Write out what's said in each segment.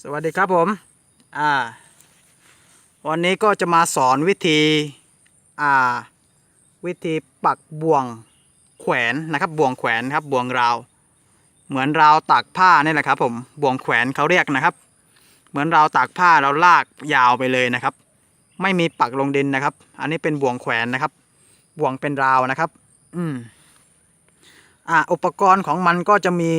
สวัสดีครับผม อ่า วันนี้ก็จะมาสอนวิธี อ่า วิธีปักบ่วงแขวนนะครับ บ่วงแขวนครับ บ่วงราว เหมือนราวตากผ้านี่แหละครับ ผม บ่วงแขวนเขาเรียกนะครับ เหมือนราวตากผ้าเราลากยาวไปเลยนะครับ ไม่มีปักลงดินนะครับ อันนี้เป็นบ่วงแขวนนะครับ บ่วงเป็นราวนะครับ อืม อ่า อุปกรณ์ของมันก็จะมี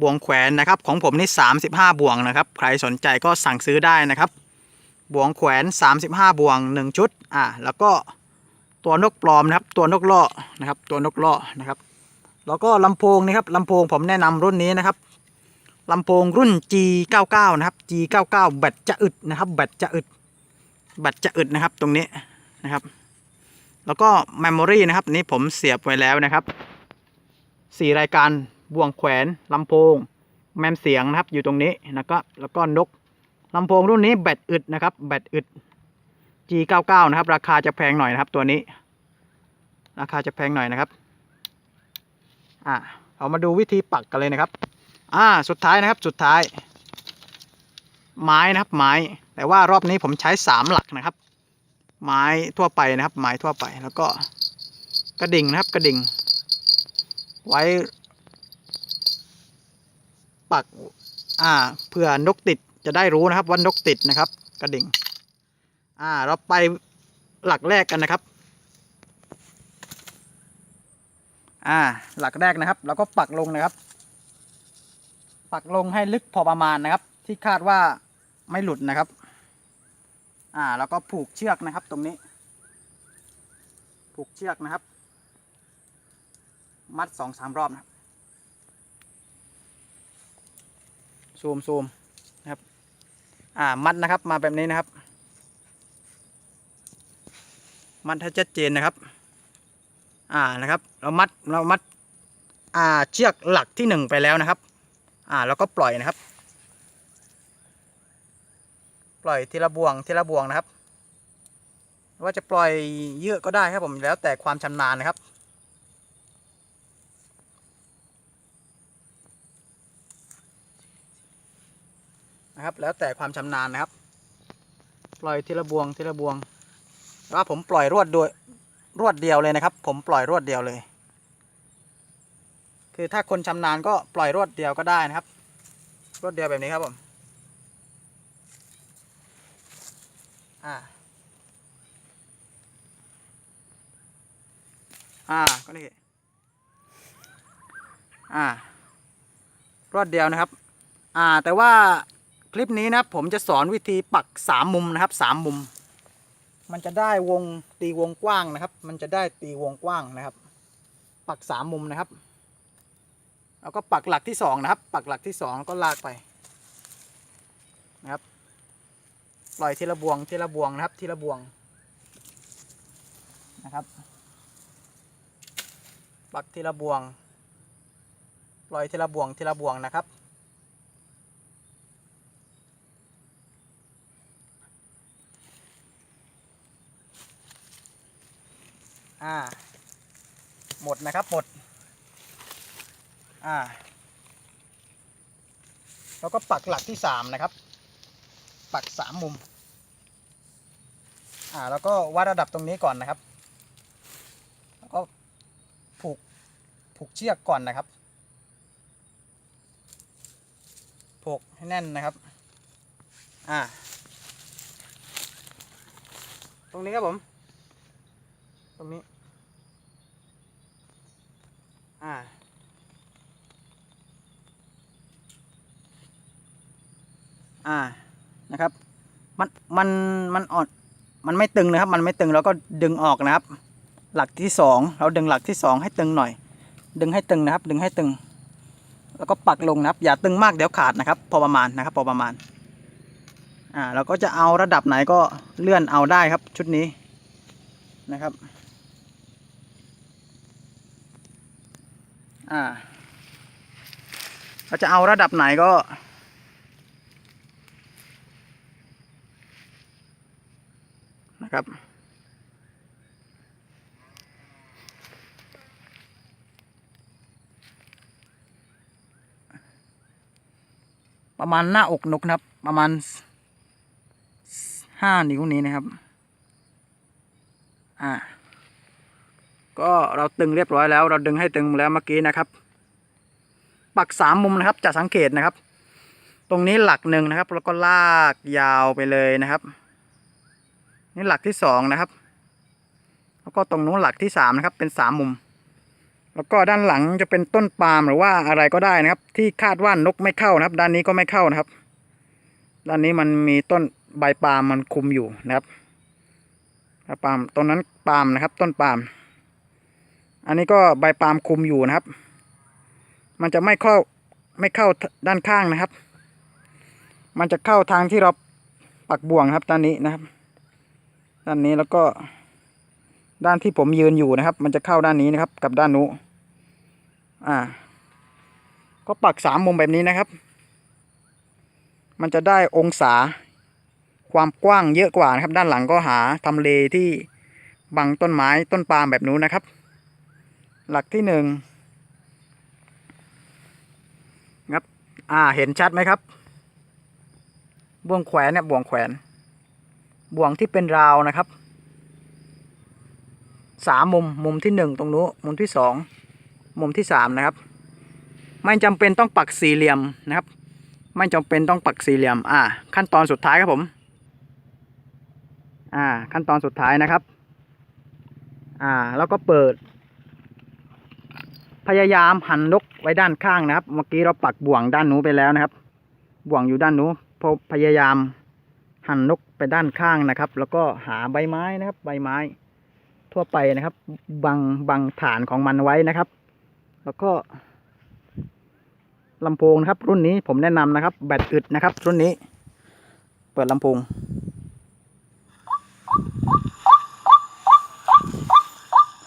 บ่วงแขวนนะครับ ของผมนี่35บ่วงนะครับ ใครสนใจก็สั่งซื้อได้นะครับบ่วงแขวน 35บ่วง 1 ชุดอ่าแล้วก็ตัวนกปลอมนะครับ ตัวนกล่อนะครับ ตัวนกล่อนะครับ แล้วก็ลำโพงนะครับลำโพงผมแนะนำรุ่นนี้นะครับลำโพงรุ่น G99 นะครับ G99 แบตจะอึดนะครับ แบตจะอึดแบตจะอึดนะครับตรงนี้นะครับ แล้วก็เมมโมรีนะครับ นี่ผมเสียบไว้แล้วนะครับสี่รายการ บ่วงแขวนลำโพง แมมเสียงนะครับอยู่ตรงนี้นะครับแล้วก็นกลำโพงรุ่นนี้แบตอึดนะครับแบตอึด G99 นะครับราคาจะแพงหน่อยนะครับตัวนี้ ราคาจะแพงหน่อยนะครับอ่าเอามาดูวิธีปักกันเลยนะครับอ่าสุดท้ายนะครับสุดท้าย ไม้นะครับไม้ แต่ว่ารอบนี้ผมใช้สามหลักนะครับ ไม้ทั่วไปนะครับ ไม้ทั่วไปแล้วก็กระดิ่งนะครับกระดิ่ง ไว้ ปักอ่าเพื่อนกติดจะได้รู้นะครับว่านกติดนะครับ กระดิ่ง อ่า เราไปหลักแรกกันนะครับ อ่า หลักแรกนะครับ เราก็ปักลงนะครับ ปักลงให้ลึกพอประมาณนะครับ ที่คาดว่าไม่หลุดนะครับ อ่า แล้วก็ผูกเชือกนะครับ ตรงนี้ ผูกเชือกนะครับ มัดสองสามรอบนะครับ ซูมซูมนะครับ อ่ามัดนะครับ มาแบบนี้นะครับ มัดให้ชัดเจนนะครับ อ่านะครับ เรามัดเรามัด อ่าเชือกหลักที่หนึ่งไปแล้วนะครับ อ่าแล้วก็ปล่อยนะครับ ปล่อยทีละบ่วงทีละบ่วงนะครับ ว่าจะปล่อยเยอะก็ได้ครับผมแล้วแต่ความชำนาญนะครับ นะครับ แล้วแต่ความชำนาญนะครับ ปล่อยทีละบวงทีละบวงแต่ว่าผมปล่อยรวดโดยรวดเดียวเลยนะครับ ผมปล่อยรวดเดียวเลย คือถ้าคนชำนาญก็ปล่อยรวดเดียวก็ได้นะครับ รวดเดียวแบบนี้ครับผมอ่าอ่าก็นี่อ่ารวดเดียวนะครับ อ่าแต่ว่า ลิปนี้นะครับผมจะสอนวิธีปักสามมุมนะครับสามมุม มันจะได้วงตีวงกว้างนะครับ มันจะได้ตีวงกว้างนะครับ ปักสามมุมนะครับแล้วก็ปักหลักที่สองนะครับ ปักหลักที่สองแล้วก็ลากไปนะครับปล่อยทีละบวงทีละบวงนะครับทีละบวงนะครับ ปักทีละบวง ปล่อยทีละบวงทีละบวงนะครับ อ่า หมดนะครับ หมด อ่า แล้วก็ปักหลักที่สามนะครับ ปักสามมุม อ่า แล้วก็วัดระดับตรงนี้ก่อนนะครับ แล้วก็ผูก ผูกเชือกก่อนนะครับ ผูกให้แน่นนะครับ อ่า ตรงนี้ครับผม ตรงนี้ อ่า อ่า นะครับ มัน มัน มันอ่อน มันไม่ตึงนะครับ มันไม่ตึงเราก็ดึงออกนะครับ หลักที่สองเราดึงหลักที่สองให้ตึงหน่อย ดึงให้ตึงนะครับ ดึงให้ตึง แล้วก็ปักลงนะครับ อย่าตึงมากเดี๋ยวขาดนะครับ พอประมาณนะครับ พอประมาณ อ่า เราก็จะเอาระดับไหนก็เลื่อนเอาได้ครับชุดนี้นะครับ อ่าเราจะเอาระดับไหนก็นะครับ ประมาณหน้าอกนกนะครับ ประมาณห้านิ้วนี้นะครับ อ่า ก็เราตึงเรียบร้อยแล้ว เราดึงให้ตึงแล้วเมื่อกี้นะครับ ปักสามมุมนะครับจะสังเกตนะครับ ตรงนี้หลักหนึ่งนะครับ แล้วก็ลากยาวไปเลยนะครับ นี่หลักที่สองนะครับ แล้วก็ตรงนู้นหลักที่สามนะครับ เป็นสามมุม แล้วก็ด้านหลังจะเป็นต้นปาล์มหรือว่าอะไรก็ได้นะครับ ที่คาดว่านกไม่เข้านะครับ ด้านนี้ก็ไม่เข้านะครับ ด้านนี้มันมีต้นใบปาล์มมันคุมอยู่นะครับปาล์มต้นนั้นปาล์มนะครับ ต้นปาล์ม อันนี้ก็ใบปาล์มคุมอยู่นะครับ มันจะไม่เข้าไม่เข้าด้านข้างนะครับ มันจะเข้าทางที่เราปักบ่วงครับด้านนี้นะครับ ด้านนี้แล้วก็ด้านที่ผมยืนอยู่นะครับ มันจะเข้าด้านนี้นะครับ กับด้านนู้นอ่า ก็ปักสามมุมแบบนี้นะครับ มันจะได้องศาความกว้างเยอะกว่านะครับ ด้านหลังก็หาทำเลที่บังต้นไม้ต้นปาล์มแบบนู้นนะครับ หลักที่หนึ่งครับ อ่า เห็นชัดไหมครับ บ่วงแขวนเนี่ย บ่วงแขวน บ่วงที่เป็นราวนะครับ สามมุม มุมที่หนึ่งตรงนู้นมุมที่สอง มุมที่สามนะครับ ไม่จำเป็นต้องปักสี่เหลี่ยมนะครับ ไม่จำเป็นต้องปักสี่เหลี่ยม อ่า ขั้นตอนสุดท้ายครับผม อ่า ขั้นตอนสุดท้ายนะครับ อ่า แล้วก็เปิด พยายามหันนกไว้ด้านข้างนะครับ เมื่อกี้เราปักบ่วงด้านนู้นไปแล้วนะครับ บ่วงอยู่ด้านนู้นพอพยายามหันนกไปด้านข้างนะครับ แล้วก็หาใบไม้นะครับ ใบไม้ ทั่วไปนะครับ บังบังฐานของมันไว้นะครับ แล้วก็ลำโพงนะครับ รุ่นนี้ผมแนะนำนะครับ แบตอึดนะครับ รุ่นนี้ เปิดลำโพง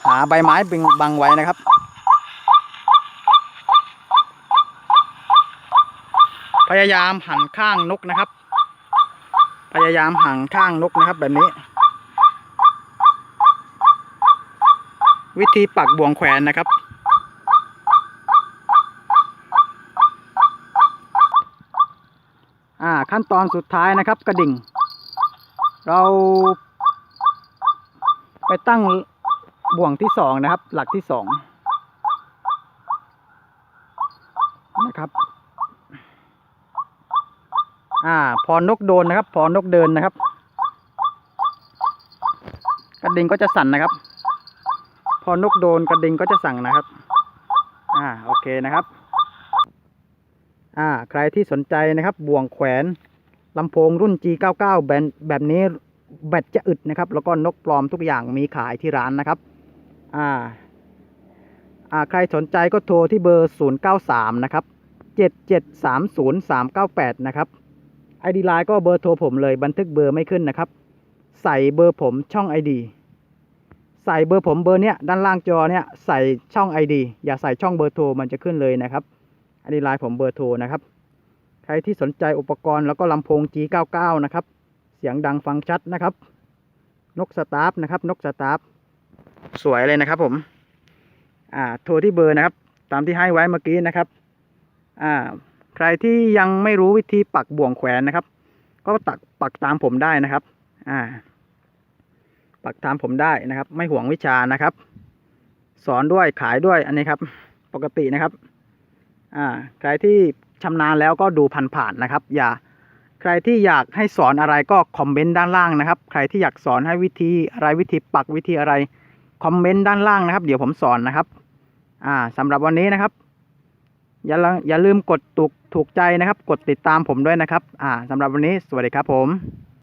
หาใบไม้บังไว้นะครับ พยายามหันข้างนกนะครับ พยายามหันข้างนกนะครับ แบบนี้ วิธีปักบ่วงแขวนนะครับ อ่าขั้นตอนสุดท้ายนะครับ กระดิ่ง เราไปตั้งบ่วงที่สองนะครับ หลักที่สองนะครับ อ่า พอนกโดนนะครับ พอนกเดินนะครับ กระดิ่งก็จะสั่นนะครับ พอนกโดนกระดิ่งก็จะสั่งนะครับ อ่า โอเคนะครับ อ่า ใครที่สนใจนะครับ บ่วงแขวนลำโพงรุ่น G99 แบนแบบนี้แบตจะอึดนะครับ แล้วก็นกปลอมทุกอย่างมีขายที่ร้านนะครับ อ่า อ่า ใครสนใจก็โทรที่เบอร์ 093 นะครับ 7730398 นะครับ ID ไลน์ก็เบอร์โทรผมเลยบันทึกเบอร์ไม่ขึ้นนะครับ ใส่เบอร์ผมช่อง ID ใส่เบอร์ผมเบอร์เนี้ยด้านล่างจอเนี้ยใส่ช่อง ID อย่าใส่ช่องเบอร์โทรมันจะขึ้นเลยนะครับอันนี้ไลน์ผมเบอร์โทรนะครับ ใครที่สนใจอุปกรณ์แล้วก็ลำโพง G99 นะครับ เสียงดังฟังชัดนะครับ นกสตาร์ฟนะครับ นกสตาร์ฟสวยเลยนะครับผมอ่าโทรที่เบอร์นะครับ ตามที่ให้ไว้เมื่อกี้นะครับอ่า ใครที่ยังไม่รู้วิธีปักบ่วงแขวนนะครับ ก็ตักปักตามผมได้นะครับ อ่า ปักตามผมได้นะครับ ไม่ห่วงวิชานะครับ สอนด้วยขายด้วยอันนี้ครับ ปกตินะครับ อ่า ใครที่ชำนาญแล้วก็ดูผ่านๆนะครับ อย่า ใครที่อยากให้สอนอะไรก็คอมเมนต์ด้านล่างนะครับ ใครที่อยากสอนให้วิธีอะไรวิธีปักวิธีอะไรคอมเมนต์ด้านล่างนะครับ เดี๋ยวผมสอนนะครับ อ่าสำหรับวันนี้นะครับ อย่าลืมอย่าลืมกดถูกถูกใจนะครับ กดติดตามผมด้วยนะครับ อ่าสำหรับวันนี้สวัสดีครับผม